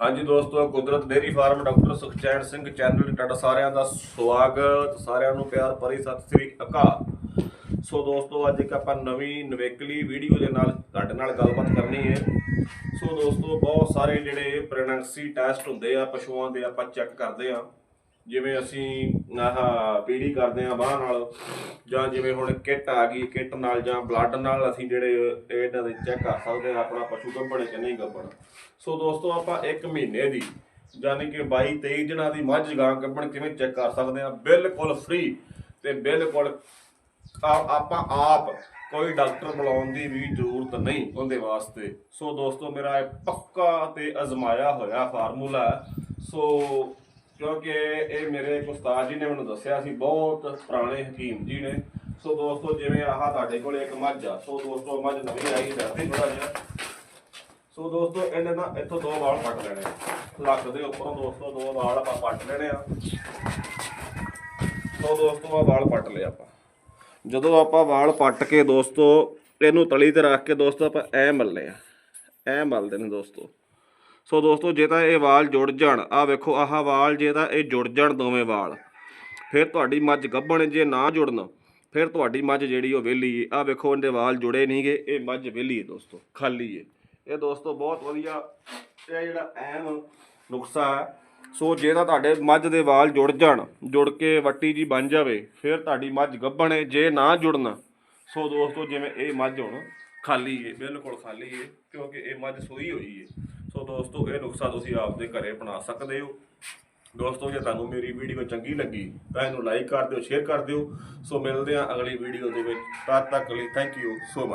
ਹਾਂਜੀ ਦੋਸਤੋ, Kudrat dairy farm doctor Sukhchain Singh channel ਤੇ ਤੁਹਾਡਾ ਸਾਰਿਆਂ ਦਾ ਸਵਾਗਤ, ਸਾਰਿਆਂ ਨੂੰ ਪਿਆਰ ਭਰੀ ਸਤਿ ਸ੍ਰੀ ਅਕਾਲ। ਸੋ ਦੋਸਤੋ, ਅੱਜ ਇੱਕ ਆਪਾਂ ਨਵੀਂ ਨਵੇਕਲੀ ਵੀਡੀਓ ਦੇ ਨਾਲ ਤੁਹਾਡੇ ਨਾਲ ਗੱਲਬਾਤ ਕਰਨੀ ਹੈ। ਸੋ ਦੋਸਤੋ, ਬਹੁਤ ਸਾਰੇ ਜਿਹੜੇ ਪ੍ਰੈਗਨੈਂਸੀ ਟੈਸਟ ਹੁੰਦੇ ਆ, ਪਸ਼ੂਆਂ ਦੇ ਆਪਾਂ ਚੈੱਕ ਕਰਦੇ ਆ। ਜਿਵੇਂ ਅਸੀਂ ਆਹ ਪੀੜੀ ਕਰਦੇ ਆ ਬਾਹ ਨਾਲ, ਜਾਂ ਜਿਵੇਂ ਹੁਣ ਕਿੱਟ ਆ ਗਈ, ਕਿੱਟ ਨਾਲ ਜਾਂ ਬਲੱਡ ਨਾਲ ਅਸੀਂ ਜਿਹੜੇ ਇਹਨਾਂ ਦੇ ਚੈੱਕ ਕਰ ਸਕਦੇ ਆ ਆਪਣਾ ਪਸ਼ੂ ਗੱਭਣ ਕਿ ਨਹੀਂ ਗੱਭਣ। ਸੋ ਦੋਸਤੋ, ਆਪਾਂ 1 ਮਹੀਨੇ ਦੀ, ਯਾਨੀ ਕਿ 22 23 ਦਿਨਾਂ ਦੀ ਮੱਝ ਗਾਂ ਗੱਭਣ ਕਿਵੇਂ ਚੈੱਕ ਕਰ ਸਕਦੇ ਆ ਬਿਲਕੁਲ ਫ੍ਰੀ ਤੇ ਬਿਲਕੁਲ ਆ- ਆਪਾਂ ਆਪ ਕੋਈ ਡਾਕਟਰ ਬੁਲਾਉਣ ਦੀ ਵੀ ਜ਼ਰੂਰਤ ਨਹੀਂ ਉਹਦੇ ਵਾਸਤੇ। ਸੋ ਦੋਸਤੋ, ਮੇਰਾ ਇਹ ਪੱਕਾ ਤੇ ਅਜ਼ਮਾਇਆ ਹੋਇਆ ਫਾਰਮੂਲਾ ਸੋ ਕਿਉਂਕਿ ਇਹ ਮੇਰੇ ਇੱਕ ਉਸਤਾਦ ਜੀ ਨੇ ਮੈਨੂੰ ਦੱਸਿਆ ਸੀ, ਬਹੁਤ ਪੁਰਾਣੇ ਹਕੀਮ ਜੀ ਨੇ। ਸੋ ਦੋਸਤੋ, ਜਿਵੇਂ ਆਹ ਤੁਹਾਡੇ ਕੋਲ ਇੱਕ ਮੱਝ ਆ, ਸੋ ਦੋਸਤੋ, ਮੱਝ ਨਵੀਂ ਆਈ ਦੱਸਦੇ ਥੋੜਾ ਜਿਹਾ। ਸੋ ਦੋਸਤੋ, ਇਹਨੇ ਨਾ ਇੱਥੋਂ ਦੋ ਵਾਲ ਪੱਟ ਲੈਣੇ ਆ। ਲੱਕ ਦੇ ਉੱਪਰੋਂ ਦੋਸਤੋ, ਦੋ ਵਾਲ ਆਪਾਂ ਪੱਟ ਲੈਣੇ ਆ। ਸੋ ਦੋਸਤੋ ਆ ਵਾਲ ਪੱਟ ਲਿਆ ਆਪਾਂ। ਜਦੋਂ ਆਪਾਂ ਵਾਲ ਪੱਟ ਕੇ ਦੋਸਤੋ, ਇਹਨੂੰ ਤਲੀ ਤੇ ਰੱਖ ਕੇ ਦੋਸਤੋ, ਆਪਾਂ ਐ ਮਲਨੇ ਆ। ਐ ਮਲਦੇ ਨੇ ਦੋਸਤੋ। ਸੋ ਦੋਸਤੋ, ਜੇ ਤਾਂ ਇਹ ਵਾਲ ਜੁੜ ਜਾਣ ਆ ਵੇਖੋ, ਆਹ ਵਾਲ ਜੇ ਤਾਂ ਇਹ ਜੁੜ ਜਾਣ ਦੋਵੇਂ ਵਾਲ, ਫਿਰ ਤੁਹਾਡੀ ਮੱਝ ਗੱਭਣ ਜੇ ਨਾ ਜੁੜਨ, ਫਿਰ ਤੁਹਾਡੀ ਮੱਝ ਜਿਹੜੀ ਉਹ ਵਿਹਲੀ ਏ। ਆ ਵੇਖੋ, ਇਹਦੇ ਵਾਲ ਜੁੜੇ ਨਹੀਂਗੇ ਇਹ ਮੱਝ ਵਿਹਲੀ ਹੈ ਦੋਸਤੋ, ਖਾਲੀ ਹੈ ਇਹ ਦੋਸਤੋ, ਬਹੁਤ ਵਧੀਆ, ਇਹ ਜਿਹੜਾ ਅਹਿਮ ਨੁਕਸਾ ਹੈ। ਸੋ ਜੇ ਤਾਂ ਤੁਹਾਡੇ ਮੱਝ ਦੇ ਵਾਲ ਜੁੜ ਜਾਣ, ਜੁੜ ਕੇ ਵੱਟੀ ਜੀ ਬਣ ਜਾਵੇ, ਫਿਰ ਤੁਹਾਡੀ ਮੱਝ ਗੱਭਣ ਏ, ਜੇ ਨਾ ਜੁੜਨ, ਸੋ ਦੋਸਤੋ, ਜਿਵੇਂ ਇਹ ਮੱਝ ਹੁਣ ਖਾਲੀ ਹੈ ਬਿਲਕੁਲ ਖਾਲੀ ਹੈ ਕਿਉਂਕਿ ਇਹ ਮੱਝ ਸੂਈ ਹੋਈ ਹੈ ਸੋ ਦੋਸਤੋ, ਇਹ ਨੁਸਖਾ ਤੁਸੀਂ ਆਪਦੇ ਘਰੇ ਬਣਾ ਸਕਦੇ ਹੋ। ਦੋਸਤੋ, ਜੇ ਤੁਹਾਨੂੰ ਮੇਰੀ ਵੀਡੀਓ ਚੰਗੀ ਲੱਗੀ, ਤਾਂ ਇਹਨੂੰ ਲਾਈਕ ਕਰ ਦਿਓ ਸ਼ੇਅਰ ਕਰ ਦਿਓ। ਸੋ ਮਿਲਦੇ ਹਾਂ ਅਗਲੀ ਵੀਡੀਓ ਦੇ ਵਿੱਚ। ਤਦ ਤੱਕ ਲਈ ਥੈਂਕ ਯੂ ਸੋ ਮਚ